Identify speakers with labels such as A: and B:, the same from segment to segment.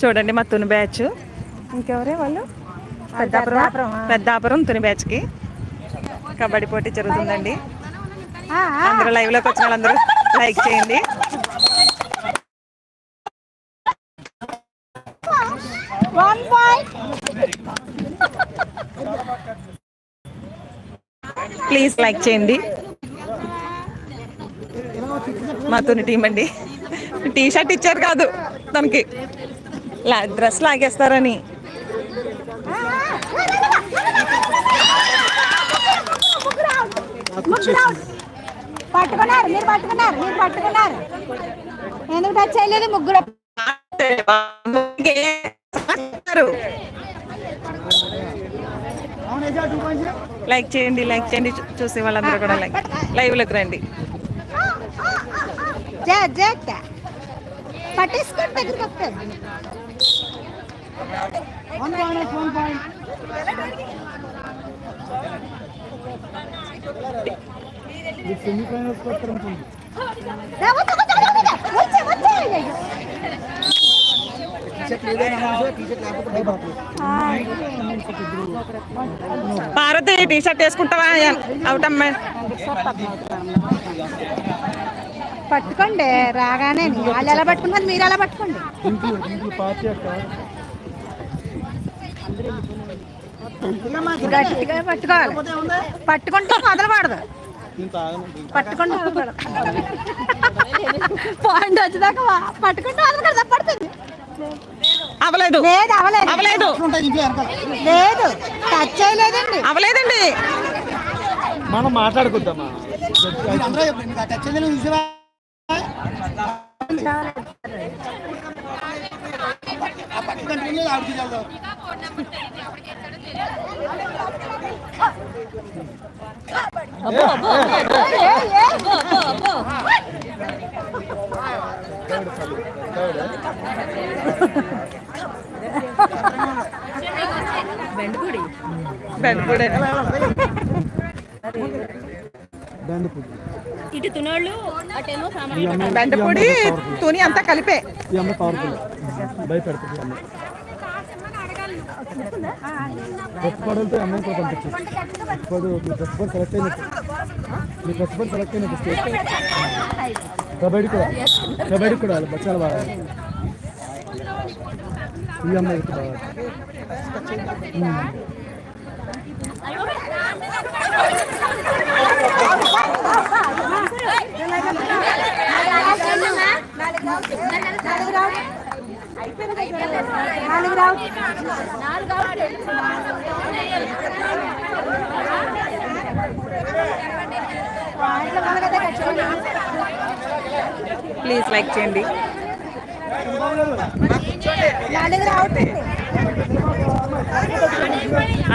A: చూడండి మా తుని బ్యాచ్. ఇంకెవరే వాళ్ళు? పెద్దాపురం. పెద్దాపురం తుని బ్యాచ్కి కబడ్డీ పోటీ జరుగుతుందండి. అందరూ లైవ్లోకి వచ్చిన వాళ్ళందరూ లైక్ చేయండి. ప్లీజ్ లైక్ చేయండి. మా తుని టీం అండి. టీ షర్ట్ ఇచ్చారు కాదు తనకి. డ్రెస్ లాగేస్తారని.
B: పట్టుకున్నారు మీరు పట్టుకున్నారు మీరు పట్టుకున్నారు. ఎందుకు టచ్ చేయలేదు ముగ్గురు
C: అవును వేసా టూ పాయింట్స్
A: లైక్ చేయండి లైక్ చేయండి. చూసే వాళ్ళందరూ కూడా లైక్. లైవ్లోకి రండి.
B: జట్ పట్టేసుకోండి దగ్గరికి
C: సెమీఫైనల్స్ వస్తారు
A: భారతి టీ షర్ట్ వేసుకుంటావా? అవుట్
B: పట్టుకోండి రాగానే. వాళ్ళు ఎలా పట్టుకున్నారు మీరు ఎలా పట్టుకోండి? గట్టిగా పట్టుకోవాలి. పట్టుకుంటే మొదలపడదు పట్టుకుంటే పాయింట్ వచ్చేదాకా పట్టుకుంటే మొదలపడదు పడుతుంది.
A: అవలేదు.
B: లేదు అవలేదు.
A: అవలేదు.
B: లేదు టచ్ చేయలేదండి.
A: అవలేదండి.
C: మనం మాట్లాడుకుందామా? టచ్
A: బెండపూడి.
D: ఇటు తునోళ్ళు అటేమో సామాన్
C: ఈ అమ్మాయి-
A: బెండపూడి
C: ఈ అమ్మాయి powerful.
A: తుని అంతా కలిపే
C: భయపెడుతుంది డ్రెస్ కోడలతో అమ్మాయి కూడా ఇప్పుడు మీ డ్రెస్ కోడ్ సెలెక్ట్ అయినట్టు మీ డ్రెస్ కోడ్ సెలెక్ట్ అయినట్టు స్టేట్ కబడ్డీ కూడా. కబడ్డీ కూడా వాళ్ళు బచ్చాలు బాగా ఈ అమ్మాయి కూడా బాగా ఉమ్.
B: నాలుగు రావు పాయింట్లు కావాలి కదా ఖచ్చితంగా.
A: ప్లీజ్ లైక్ చేయండి.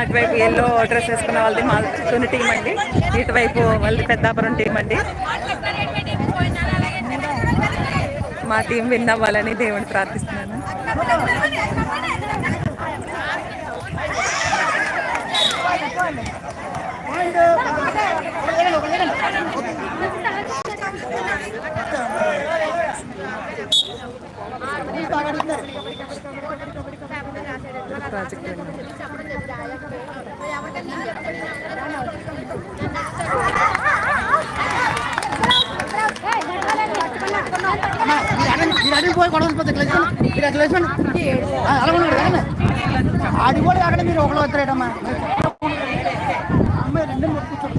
A: అటువైపు ఎల్లో డ్రెస్ వేసుకున్న వాళ్ళది మా తుని టీం అండి. ఇటువైపు వాళ్ళది పెద్దాపురం టీం అండి. మా టీం విన్ అవ్వాలని దేవుని ప్రార్థిస్తున్నాం. Project win.
C: మీరు అడిగి పోయి గొడవ పోతే ఇట్లా వేసుకోండి. మీరు అట్లా వేసుకోండి. ఆ, అలా ఉన్నాడు కదా ఆడి కూడా అక్కడ మీరు ఒకళ్ళు వస్తారేటమ్మా అమ్మాయి రెండు కూర్చోండి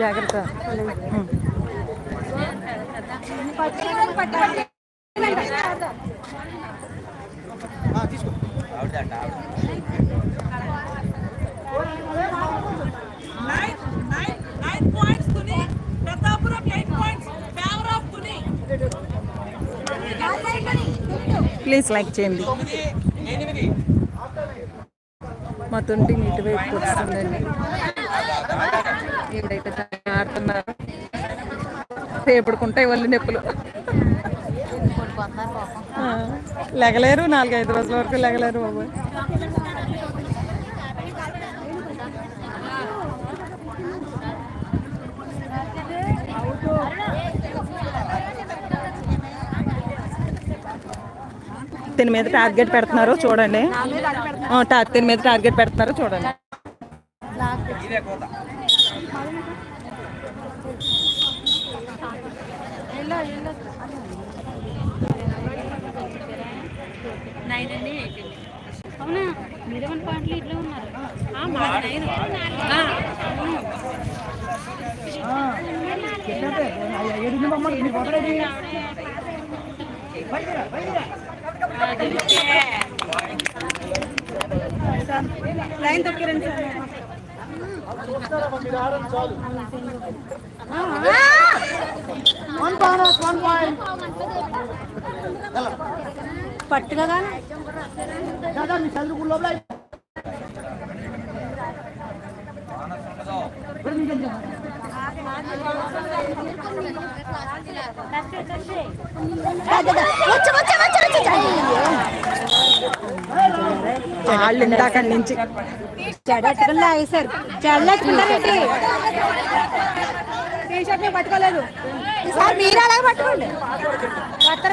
A: జాగ్రత్త ప్లీజ్ లైక్ చేయండి. మా తొంటి నీటి వైపు వస్తుందండి. ఏడైతే ఆడుతున్నారు. రేపడుకుంటాయి వాళ్ళు నొప్పులు? లెగలేరు నాలుగైదు రోజుల వరకు లెగలేరు బాబు. దీని మీద టార్గెట్ పెడుతున్నారు చూడండి ఆ, మీద టార్గెట్ పెడుతున్నారు చూడండి
D: అవునా మీరేమన్నా పాటలు ఇట్లా ఉన్నారు ఆ, మాది నైన్.
B: లైన్ తొక్కిరండి పట్టుగా
A: వాళ్ళు ఇందాక నుంచి
B: చెడెట్టుకుని లాగేశారు చెడెట్టుకుంటారేంటి? టీ షర్ట్ మేము పట్టుకోలేదు. ఈసారి మీరు అలాగే పట్టుకోండి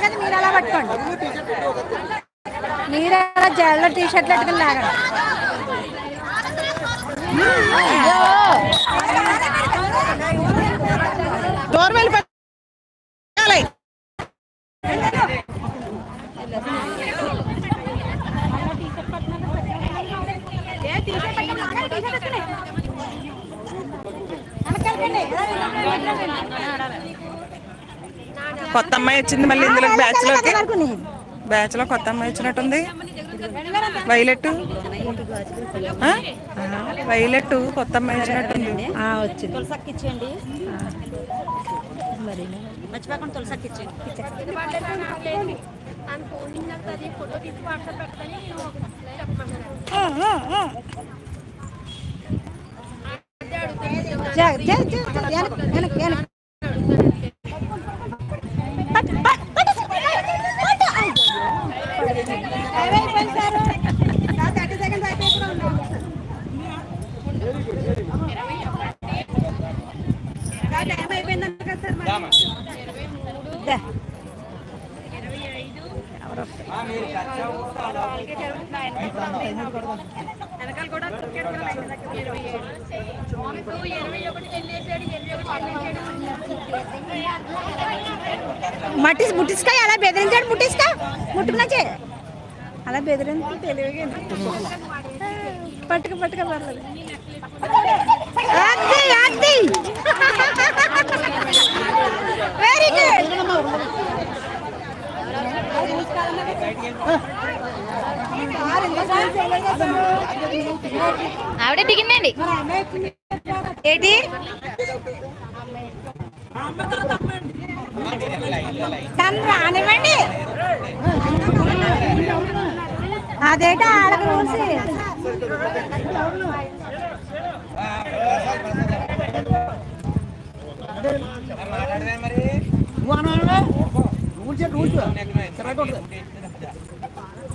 B: కదా మీరు అలా పట్టుకోండి. మీరు అలా జల్ల టీ షర్ట్లు పెట్టుకుని లాగండి
A: కొత్త అమ్మాయి వచ్చింది మళ్ళీ ఇందులో బ్యాచ్లోకి బ్యాచ్లో కొత్త అమ్మాయి వచ్చినట్టుంది. వైలెట్? వైలెట్ కొత్త అమ్మాయి వచ్చినట్టుంది.
B: వచ్చింది.
D: మర్చిపోకుండా తులసక్కి
B: వెనక్కి, వెనక్కి, వెనక్కి. పట్టు, పట్టు, పట్టు సార్, పట్టు, పట్టు. టైం అయిపోయింది సార్. ఇంకా 30 seconds కూడా మట్టి ముట్టిస్కా అలా బెదిరించాడు ముట్టిస్కా ముట్టుకున్నాచే అలా బెదిరించి తెలివిగా పట్టుక పట్టుక పర్లేదు అది అది వెరీ గుడ్
D: ఆవిడే దిగిందండి.
B: ఏంటి? తను రానివ్వండి. అదేటా ఆడకు రూల్స్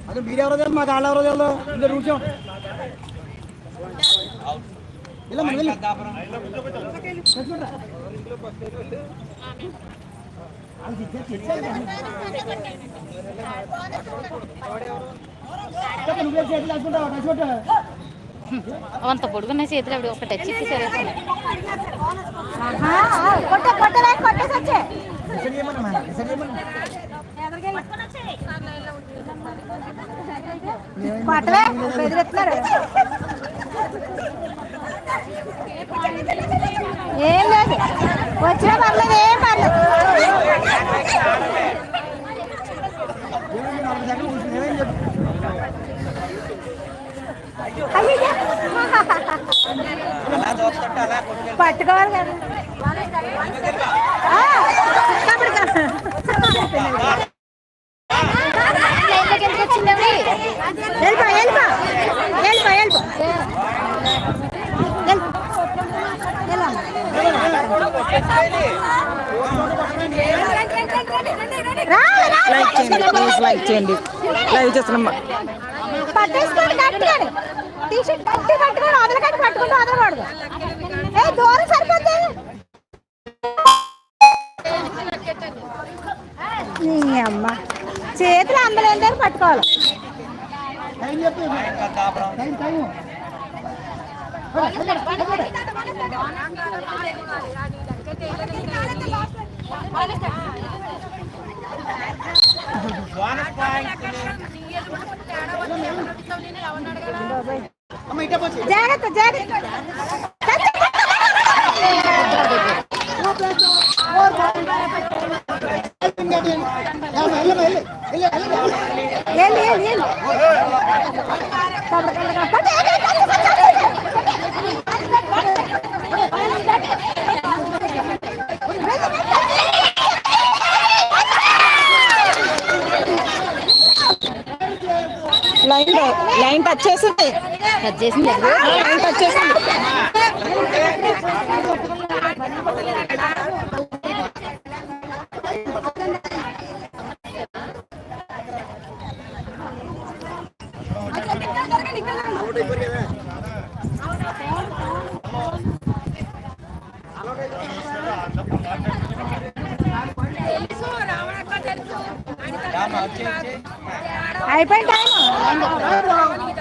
C: అదే మీరెవరో ఎవరో రూల్స్ ఇలా మనం వెళ్ళి నువ్వే చేతులు వేసుకుంటావా నచ్చుకుంటా
D: అంత పొడుగున్న చేతులు ఆవిడ ఒక టచ్ ఇచ్చి సరే.
B: కొట్ట కొట్ట ఏం లేదు. వచ్చినా పర్లేదు ఏం పర్లేదు. పట్టుకోవాలి కదా.
A: లైక్ చేయండి ప్లీజ్ లైక్ చేయండి లైవ్ చేస్తున్నామ్మా
B: పట్టేసుకోండి టీషర్ట్ వదలకండి పట్టుకుంటూ వదలకూడదు ఏ దూరం సరిపోతుంది నీ అమ్మ చేతులు అందలేని దగ్గర పట్టుకోవాలి.
C: టైం
B: జాగ్రత్త జాగ్రత్త వెళ్ళి వెళ్ళి వెళ్ళి
A: లైన్ బాక్స్ ఉన్నాయి
B: అయిపోయింది టైం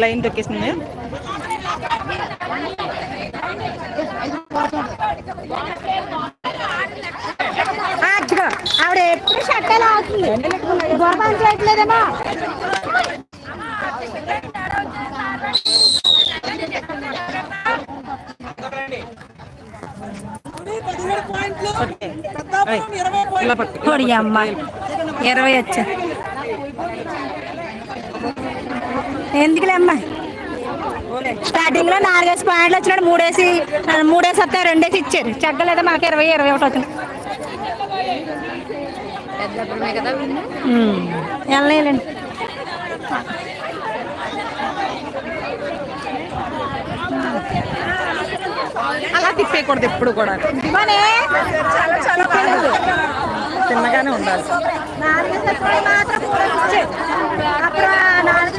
A: లైన్ తొక్కేసింది
B: ఆవిడ ఎప్పుడు షర్ట్ ఎలా అవుతుంది? గొడవ చేయట్లేదేమో. ఇరవై వచ్చా. ఎందుకులే అమ్మా? స్టార్టింగ్లో నాలుగేసి పాయింట్లు వచ్చినాడు మూడేసి మూడేసి వస్తే రెండేసి ఇచ్చారు. చెగ్గలేదా మాకు? ఇరవై ఇరవై ఒకటి వచ్చింది వెళ్ళలేండి
A: అలా తిప్పేయకూడదు ఎప్పుడు కూడా. తిన్నగానే ఉండాలి.
B: అప్పుడు నాలుగు